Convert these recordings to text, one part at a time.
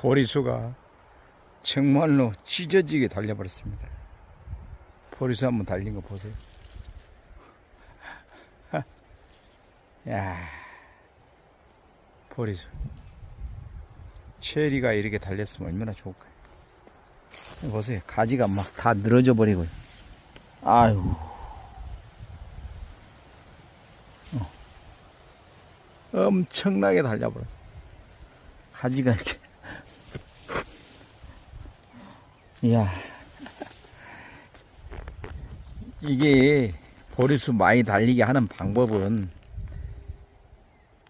보리수가 정말로 찢어지게 달려버렸습니다. 보리수 한번 달린 거 보세요. 야, 보리수. 체리가 이렇게 달렸으면 얼마나 좋을까요? 보세요. 가지가 막 다 늘어져 버리고요. 아유. 어. 엄청나게 달려버렸어. 가지가 이렇게. 이야. 이게 보리수 많이 달리게 하는 방법은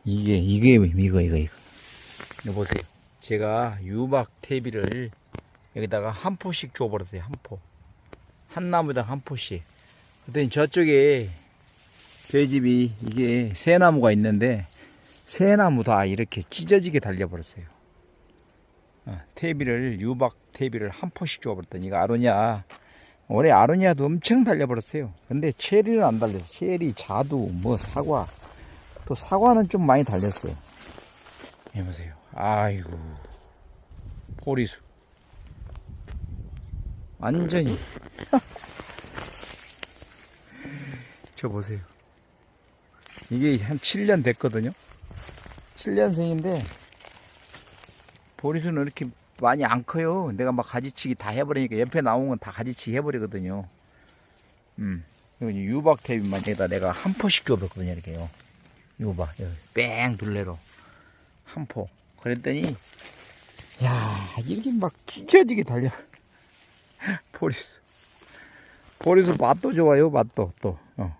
이게 이게 이거 이거 이거. 이거 보세요. 제가 유박 퇴비를 여기다가 한 포씩 줘버렸어요. 한 포. 한 나무당 한 포씩. 그랬더니 저쪽에 저희 집이 이게 새 나무가 있는데 새 나무 다 이렇게 찢어지게 달려버렸어요. 어, 퇴비를 유박 퇴비를 한 포씩 줘버렸더니 이거 아로니아 올해 아로니아도 엄청 달려버렸어요. 근데 체리는 안 달렸어요. 체리, 자두, 뭐 사과 또 사과는 좀 많이 달렸어요. 해보세요. 아이고 보리수 완전히 저 보세요. 이게 한 7년 됐거든요. 7년생인데 보리수는 이렇게 많이 안 커요. 내가 막 가지치기 다 해버리니까 옆에 나온 건 다 가지치기 해버리거든요. 음. 유박 테이프만 여기다 내가 한 포씩 줘봤거든요. 이렇게요. 여기 뺑 둘레로. 한 포. 그랬더니, 야 이렇게 막 찢어지게 달려. 보리수. 보리수 맛도 좋아요. 맛도 또. 어.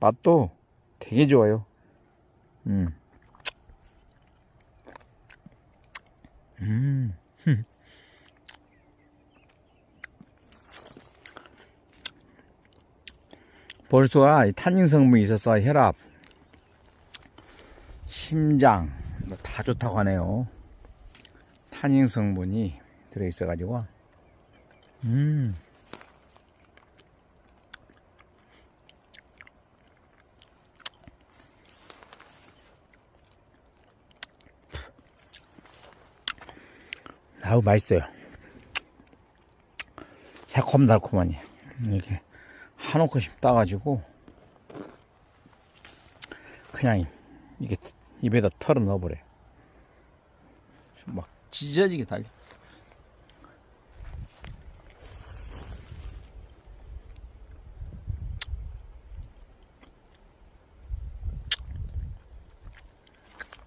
맛도 되게 좋아요. 음. 음. 이 탄닌 성분이 있어서 혈압, 심장 뭐다 좋다고 하네요. 탄닌 성분이 들어 있어 가지고, 음. 아우 맛있어요. 새콤달콤하니 이렇게 한 움큼씩 따가지고 그냥 이게 입에다 털어 넣어버려. 막 찢어지게 달려.